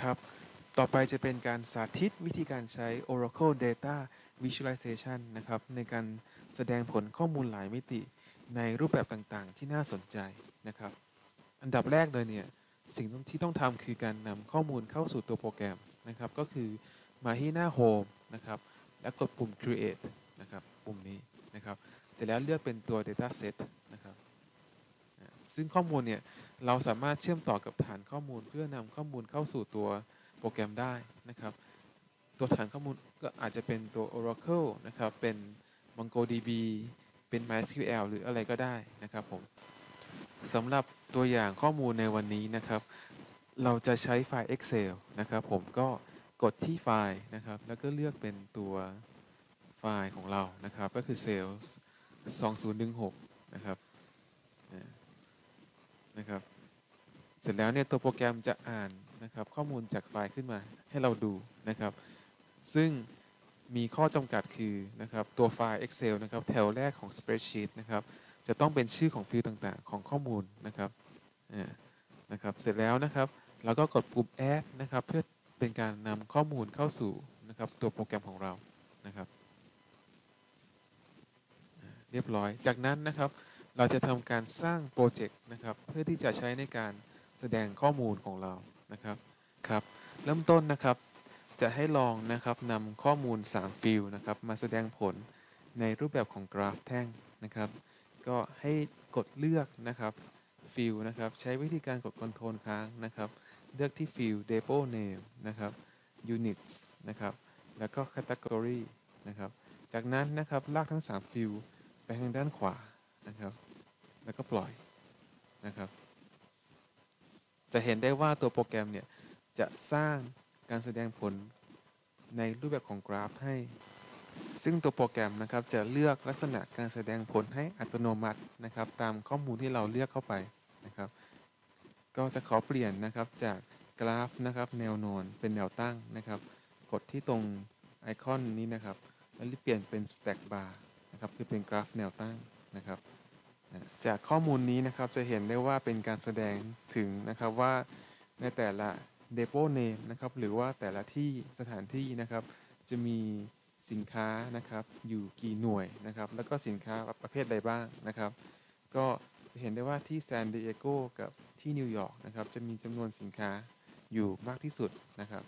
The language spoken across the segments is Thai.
ครับ ต่อไปจะเป็นการสาธิตวิธีการใช้ Oracle Data Visualization นะครับ ในการแสดงผลข้อมูลหลายมิติในรูปแบบต่างๆ ที่น่าสนใจนะครับ อันดับแรกเลยเนี่ย สิ่งที่ต้องทำคือการนำข้อมูลเข้าสู่ตัวโปรแกรมนะครับ ก็คือมาที่หน้า Home นะครับ แล้วกดปุ่ม Create นะครับ ปุ่มนี้นะครับ เสร็จแล้วเลือกเป็นตัว Dataset Set นะครับอ่า ซึ่งข้อมูลเนี่ยเราสามารถเชื่อมต่อกับฐานข้อมูล เพื่อนำข้อมูลเข้าสู่ตัวโปรแกรมได้นะครับ ตัวฐานข้อมูลก็อาจจะเป็นตัว Oracle นะครับ เป็น MongoDB เป็น MySQL หรืออะไรก็ได้นะครับผมสำหรับตัวอย่างข้อมูลในวันนี้นะครับ เราจะใช้ไฟล์ Excel นะครับ ผมก็กดที่ไฟล์นะครับ แล้วก็เลือกเป็นตัวไฟล์ของเรานะครับ ก็คือ Sales 2016 นะครับ นะครับ เสร็จแล้วเนี่ยตัวโปรแกรมจะอ่านนะครับ ข้อมูลจากไฟล์ขึ้นมาให้เราดูนะครับ ซึ่งมีข้อจำกัดคือนะครับตัวไฟล์ Excel นะครับแถวแรกของ Spreadsheet นะครับจะต้องเป็นชื่อของฟิลด์ต่างๆ ของข้อมูลนะครับนะครับ เสร็จแล้วนะครับเราก็กดปุ่ม add นะครับ เพื่อเป็นการนำข้อมูลเข้าสู่นะครับตัวโปรแกรมของเรานะครับ เรียบร้อย จากนั้นนะครับ เราจะทำการสร้างโปรเจกต์นะครับ เพื่อที่จะใช้ในการแสดงข้อมูลของเรานะครับครับ เริ่มต้นนะครับ จะให้ลองนะครับนำข้อมูล 3 ฟิลนะครับ มาแสดงผลในรูปแบบของกราฟแท่งนะครับ ก็ให้กดเลือกนะครับฟิลนะครับ ใช้วิธีการกดคอนโทรลค้างนะครับ เลือกที่ฟิล depot name นะครับ units นะครับ แล้วก็ category นะครับ จากนั้นนะครับลากทั้ง 3 ฟิลไปทางด้านขวานะครับ ปล่อยนะครับ จะเห็นได้ว่าตัวโปรแกรมเนี่ยจะสร้างการแสดงผลในรูปแบบของกราฟให้ ซึ่งตัวโปรแกรมนะครับจะเลือกลักษณะการแสดงผลให้อัตโนมัตินะครับ ตามข้อมูลที่เราเลือกเข้าไปนะครับ ก็จะขอเปลี่ยนนะครับจากกราฟนะครับแนวนอนเป็นแนวตั้งนะครับ กดที่ตรงไอคอนนี้นะครับ แล้วเปลี่ยนเป็น stack bar นะครับคือเป็นกราฟแนวตั้งนะครับ จากข้อมูลนี้นะครับจะเห็นได้ว่าเป็นการแสดงถึงนะครับว่าในแต่ละ depot name นะครับหรือว่าแต่ละที่สถานที่นะครับ จะมีสินค้านะครับอยู่กี่หน่วยนะครับ แล้วก็สินค้าประเภทใดบ้างนะครับ ก็จะเห็นได้ว่าที่ซานดิเอโกกับที่นิวยอร์กนะครับจะมีจำนวนสินค้าอยู่มากที่สุดนะครับ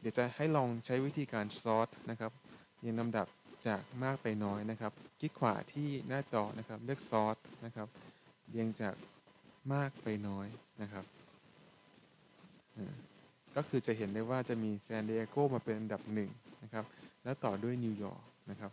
เดี๋ยวจะให้ลองใช้วิธีการซอร์ตนะครับเรียงลำดับ จากมากไปน้อยนะครับ คลิกขวาที่หน้าจอนะครับ เลือกซอสนะครับ เรียงจากมากไปน้อยนะครับก็คือจะเห็นได้ว่าจะมีซานดิเอโกมาเป็นอันดับหนึ่งนะครับ แล้วต่อด้วยนิวยอร์กนะครับ